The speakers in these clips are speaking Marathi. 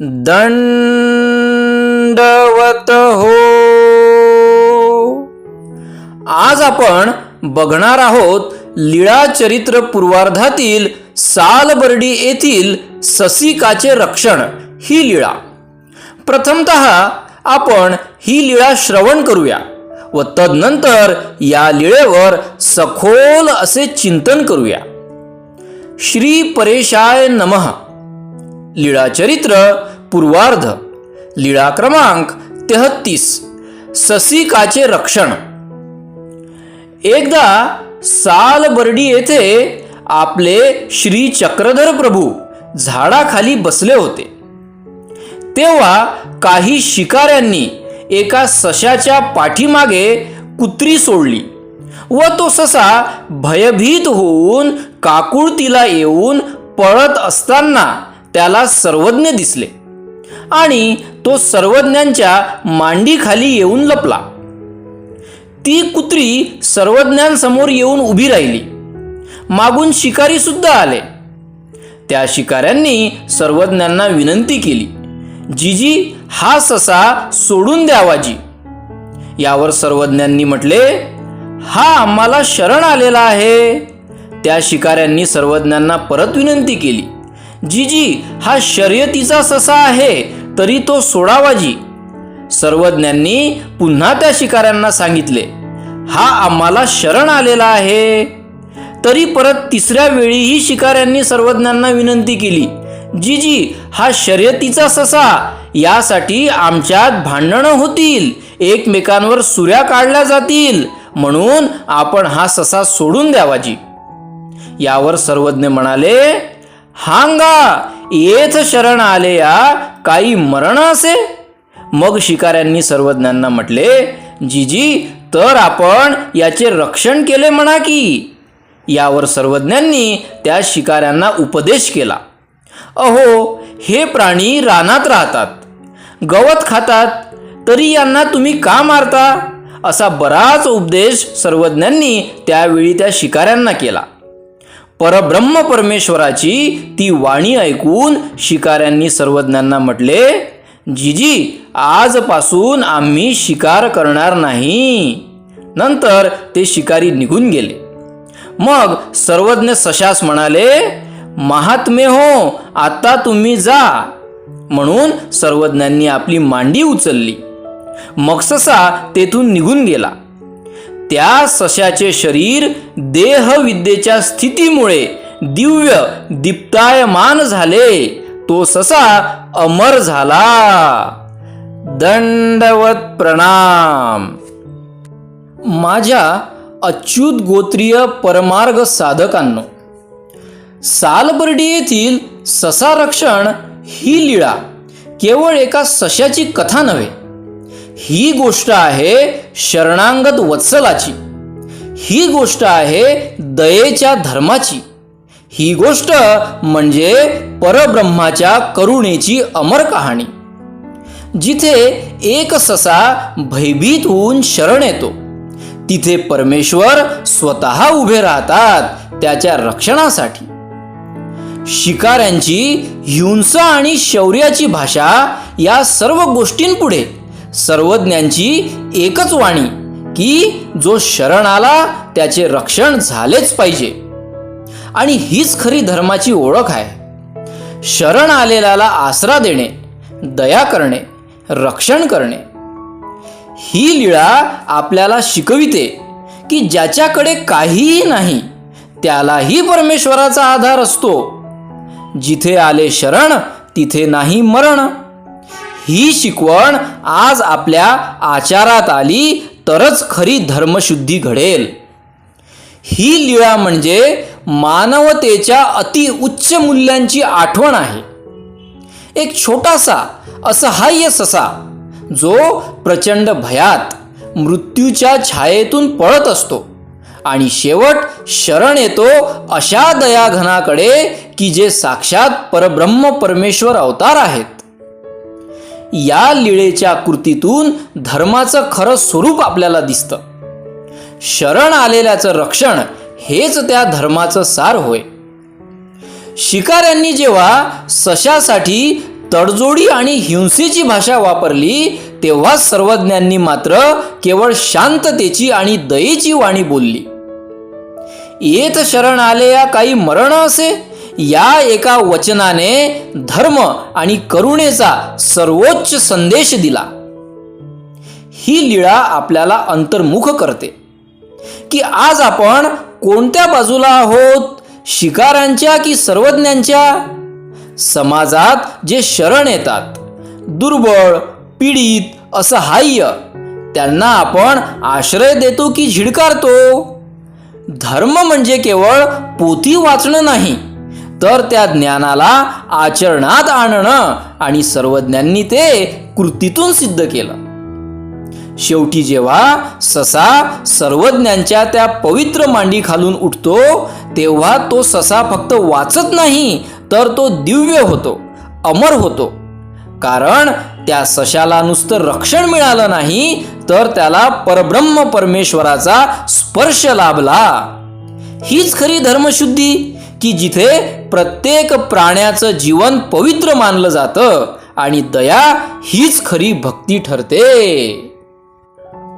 दंडवत हो. आज आपण बघणार आहोत लीळा चरित्र पूर्वार्धातील सालबर्डी येथील ससिकाचे रक्षण ही लीळा. प्रथमत आपण ही लीळा श्रवण करूया व तदनंतर या लीळेवर सखोल असे चिंतन करूया. श्री परेशाय नमः. लीळा चरित्र पूर्वार्ध. लीळा क्रमांक तेहत्तीस. ससिकाचे रक्षण. एकदा सालबर्डी येथे आपले श्री चक्रधर प्रभू झाडाखाली बसले होते. तेव्हा काही शिकाऱ्यांनी एका सशाच्या पाठीमागे कुत्री सोडली व तो ससा भयभीत होऊन काकुळतीला येऊन पळत असताना त्याला सर्वज्ञ दिसले. आणि तो सर्वज्ञांच्या मांडीखाली येऊन लपला. ती कुत्री सर्वज्ञांसमोर येऊन उभी राहिली. मागून शिकारी सुद्धा आले. त्या शिकाऱ्यांनी सर्वज्ञांना विनंती केली जीजी हा ससा सोडून द्यावा जी यावर सर्वज्ञांनी म्हटले हा आम्हाला शरण आलेला आहे. त्या शिकाऱ्यांनी सर्वज्ञांना परत विनंती केली. जीजी हा शर्यतीचा ससा आहे तरी तो सोडावा जी. सर्वज्ञांनी पुन्हा त्या शिकाऱ्यांना सांगितले हा आम्हाला शरण आलेला आहे. तरी परत तिसऱ्या वेळीही शिकाऱ्यांनी सर्वज्ञांना विनंती केली जी जी हा शर्यतीचा ससा यासाठी आमच्यात भांडणं होतील एकमेकांवर सुऱ्या काढल्या जातील म्हणून आपण हा ससा सोडून द्यावा जी. यावर सर्वज्ञ म्हणाले हांगा येथ शरण आले या काही मरण असे? मग शिकाऱ्यांनी सर्वज्ञांना म्हटले जीजी तर आपण याचे रक्षण केले म्हणा की. यावर सर्वज्ञांनी त्या शिकाऱ्यांना उपदेश केला. अहो हे प्राणी रानात राहतात. गवत खातात तरी यांना तुम्ही का मारता? असा बराच उपदेश सर्वज्ञांनी त्यावेळी त्या शिकाऱ्यांना केला. परब्रह्म परमेश्वराची ती वाणी ऐकून शिकाऱ्यांनी सर्वज्ञांना म्हटले जीजी आजपासून आम्ही शिकार करणार नाही. नंतर ते शिकारी निघून गेले. मग सर्वज्ञ सशास म्हणाले महात्मे हो आता तुम्ही जा. म्हणून सर्वज्ञांनी आपली मांडी उचलली. मग ससा तेथून निघून गेला. त्या सशाचे शरीर देहविद्येच्या स्थितीमुळे दिव्य दीप्तायमान झाले. तो ससा अमर झाला. दंडवत प्रणाम. माझ्या अच्युत गोत्रीय परमार्ग साधकांनो सालबर्डी येथील ससा रक्षण ही लीळा केवळ एका सशाची कथा नव्हे ही गोष्ट आहे शरणांगत वत्सलाची. ही गोष्ट आहे दयेच्या धर्माची. ही गोष्ट म्हणजे परब्रह्माच्या करुणेची अमर कहाणी. जिथे एक ससा भयभीत होऊन शरण येतो. तिथे परमेश्वर स्वतः उभे राहतात त्याच्या रक्षणासाठी. शिकाऱ्यांची हिंसा आणि शौर्याची भाषा या सर्व गोष्टींपुढे सर्वज्ञांची एकच वाणी की जो शरण आला त्याचे रक्षण झालेच पाहिजे. आणि हीच खरी धर्माची ओळख आहे. शरण आलेल्याला आसरा देणे दया करणे रक्षण करणे. ही लीळा आपल्याला शिकविते की ज्याच्याकडे काहीही नाही त्यालाही परमेश्वराचा आधार असतो. जिथे आले शरण तिथे नाही मरण. ही शिकवण आज आपल्या आचारात आली तरच खरी धर्मशुद्धी घडेल. ही लीळा म्हणजे मानवतेच्या अति उच्च मूल्यांची आठवण आहे. एक छोटासा असहाय्य ससा जो प्रचंड भयात मृत्यूच्या छायेतून पळत असतो आणि शेवट शरण येतो अशा दयाघनाकडे की जे साक्षात परब्रह्म परमेश्वर अवतार आहेत. या लीळेच्या कृतीतून धर्माचं खरं स्वरूप आपल्याला दिसतं. शरण आलेल्याचं रक्षण हेच त्या धर्माचं सार होय. शिकाऱ्यांनी जेव्हा सशासाठी तडजोडी आणि हिंसेची भाषा वापरली तेव्हा सर्वज्ञांनी मात्र केवळ शांततेची आणि दयेची वाणी बोलली. येत शरण आले या काही मरण असे? या एका वचनाने धर्म आणि करुणेचा सर्वोच्च संदेश दिला. ही लीळा आपल्याला अंतर्मुख करते. की आज आपण कोणत्या बाजूला आहोत? शिकारांच्या की सर्वज्ञांच्या? समाजात जे शरण येतात दुर्बळ पीडित असहाय्य त्यांना आपण आश्रय देतो की झिडकारतो? धर्म म्हणजे केवळ पोथी वाचणं नाही. तर त्या ज्ञानाला आचरणात आणणं आणि सर्वज्ञांनी ते कृतीतून सिद्ध केलं. शेवटी जेव्हा ससा सर्वज्ञांच्या त्या पवित्र मांडी खालून उठतो तेव्हा तो ससा फक्त वाचत नाही तर तो दिव्य होतो अमर होतो. कारण त्या सशाला नुसतं रक्षण मिळालं नाही तर त्याला परब्रह्म परमेश्वराचा स्पर्श लाभला. हीच खरी धर्मशुद्धी. की जिथे प्रत्येक प्राण्याचं जीवन पवित्र मानलं जातं आणि दया हीच खरी भक्ती ठरते.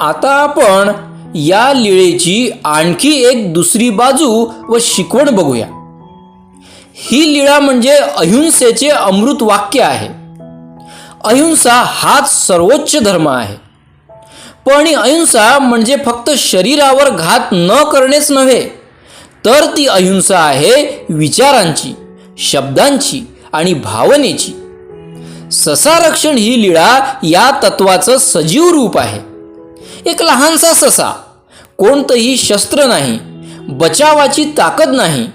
आता आपण या लीळेची आणखी एक दुसरी बाजू व शिकवण बघूया. ही लीळा म्हणजे अहिंसेचे अमृत वाक्य आहे. अहिंसा हाच सर्वोच्च धर्म आहे. पण अहिंसा म्हणजे फक्त शरीरावर घात न करणेच नव्हे तर ती अहिंसा आहे विचारांची शब्दांची आणि भावनेची. ससारक्षण ही लीळा या तत्वाचं सजीव रूप आहे. एक लहानसा ससा कोणतंही शस्त्र नाही बचावाची ताकद नाही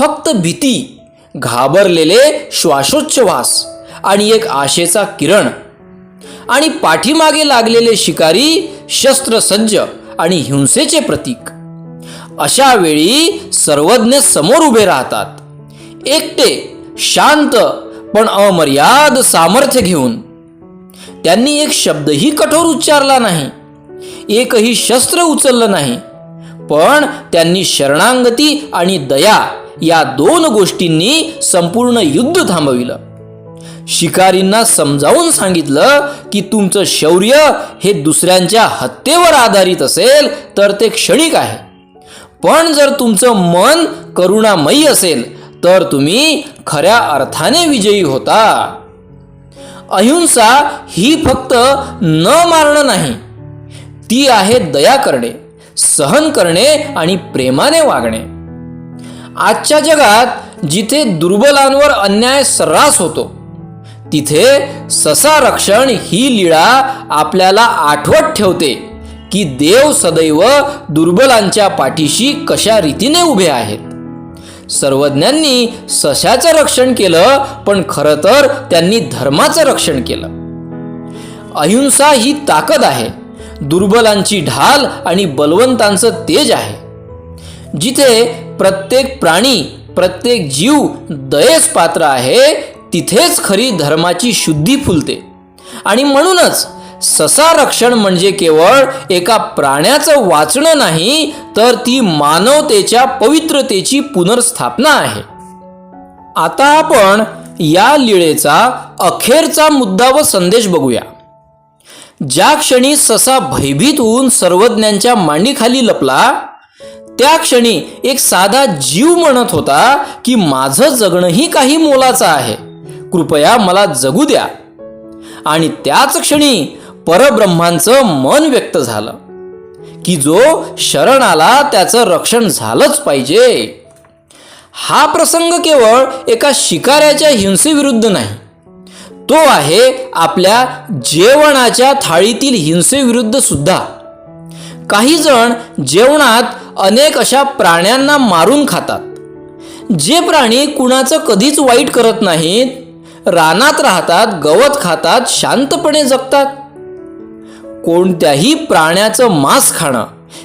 फक्त भीती घाबरलेले श्वासोच्छवास आणि एक आशेचा किरण आणि पाठीमागे लागलेले शिकारी शस्त्रसज्ज आणि हिंसेचे प्रतीक. अशा वेळी सर्वज्ञ समोर उभे राहतात. एकटे शांत पण अमर्याद सामर्थ्य घेऊन. त्यांनी एक शब्दही कठोर उच्चारला नाही. एकही शस्त्र उचललं नाही. पण त्यांनी शरणांगती आणि दया या दोन गोष्टींनी संपूर्ण युद्ध थांबविलं. शिकारींना समजावून सांगितलं की तुमचं शौर्य हे दुसऱ्यांच्या हत्येवर आधारित असेल तर ते क्षणिक आहे. पण जर तुमचं मन करुणामयी असेल तर तुम्ही खऱ्या अर्थाने विजयी होता. अहिंसा ही फक्त न मारणं नाही ती आहे दया करणे सहन करणे आणि प्रेमाने वागणे. आजच्या जगात जिथे दुर्बलांवर अन्याय सर्रास होतो तिथे ससा रक्षण ही लीळा आपल्याला आठवत ठेवते. की देव सदैव दुर्बलांच्या पाठीशी कशा रीतीने उभे आहेत. सर्वज्ञांनी सशाचं रक्षण केलं पण खरं तर त्यांनी धर्माचं रक्षण केलं. अहिंसा ही ताकद आहे. दुर्बलांची ढाल आणि बलवंतांचं तेज आहे. जिथे प्रत्येक प्राणी प्रत्येक जीव दयेस पात्र आहे तिथेच खरी धर्माची शुद्धी फुलते. आणि म्हणूनच ससा रक्षण म्हणजे केवळ एका प्राण्याचं वाचणं नाही तर ती मानवतेच्या पवित्रतेची पुनर्स्थापना आहे. आता आपण या लीळेचा अखेरचा मुद्दा व संदेश बघूया. ज्या क्षणी ससा भयभीत होऊन सर्वज्ञांच्या मांडीखाली लपला त्या क्षणी एक साधा जीव म्हणत होता की माझं जगणंही काही मोलाचं आहे. कृपया मला जगू द्या. आणि त्याच क्षणी परब्रह्मांचं मन व्यक्त झालं. की जो शरण आला त्याचं रक्षण झालंच पाहिजे. हा प्रसंग केवळ एका शिकाऱ्याच्या हिंसेविरुद्ध नाही. तो आहे आपल्या जेवणाच्या थाळीतील हिंसेविरुद्ध सुद्धा. काही जण जेवणात अनेक अशा प्राण्यांना मारून खातात. जे प्राणी कुणाचं कधीच वाईट करत नाहीत रानात राहतात गवत खातात शांतपणे जगतात. कोणत्याही प्राण्याचं मांस खाणं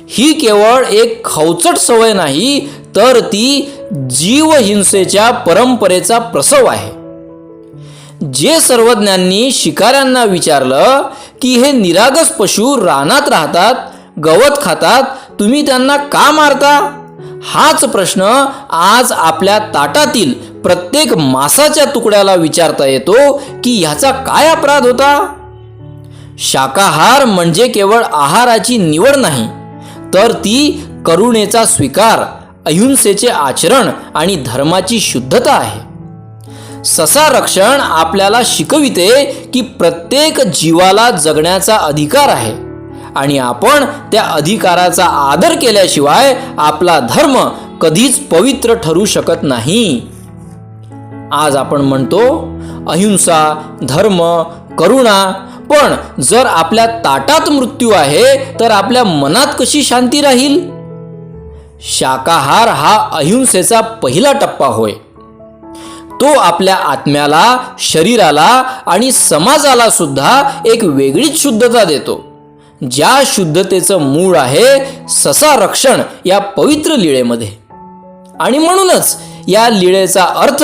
ही केवळ एक खवचट सवय नाही तर ती जीवहिंसेच्या परंपरेचा प्रसव आहे. जे सर्वज्ञांनी शिकाऱ्यांना विचारलं की हे निरागस पशु रानात राहतात गवत खातात तुम्ही त्यांना का मारता? हाच प्रश्न आज आपल्या ताटातील प्रत्येक मासाच्या तुकड्याला विचारता येतो की ह्याचा काय अपराध होता? शाकाहार म्हणजे केवळ आहाराची निवड नाही तर ती करुणेचा स्वीकार अहिंसेचे आचरण आणि धर्माची शुद्धता आहे. ससा रक्षण आपल्याला शिकविते की प्रत्येक जीवाला जगण्याचा अधिकार आहे आणि आपण त्या अधिकाराचा आदर केल्याशिवाय आपला धर्म कधीच पवित्र ठरू शकत नाही. आज आपण म्हणतो अहिंसा धर्म करुणा पण जर आपल्या ताटात मृत्यू आहे तर आपल्या मनात कशी शांती राहील? शाकाहार हा अहिंसेचा पहिला टप्पा होय. तो आपल्या आत्म्याला शरीराला आणि समाजाला सुद्धा एक वेगळीच शुद्धता देतो. ज्या शुद्धतेचं मूळ आहे ससा रक्षण या पवित्र लीळेमध्ये. आणि म्हणूनच या लीळेचा अर्थ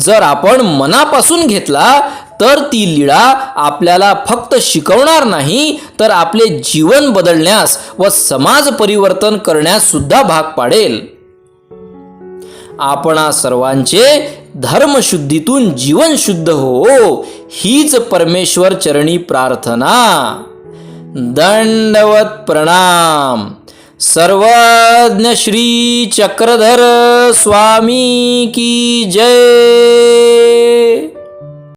जर आपण मनापासून घेतला तर ती लीळा आपल्याला फक्त शिकवणार नाही तर आपले जीवन बदलण्यास व समाज परिवर्तन करण्यास सुद्धा भाग पाडेल. आपणा सर्वांचे धर्मशुद्धीतून जीवन शुद्ध हो हीच परमेश्वर चरणी प्रार्थना. दंडवत प्रणाम. सर्वज्ञ श्री चक्रधर स्वामी की जय.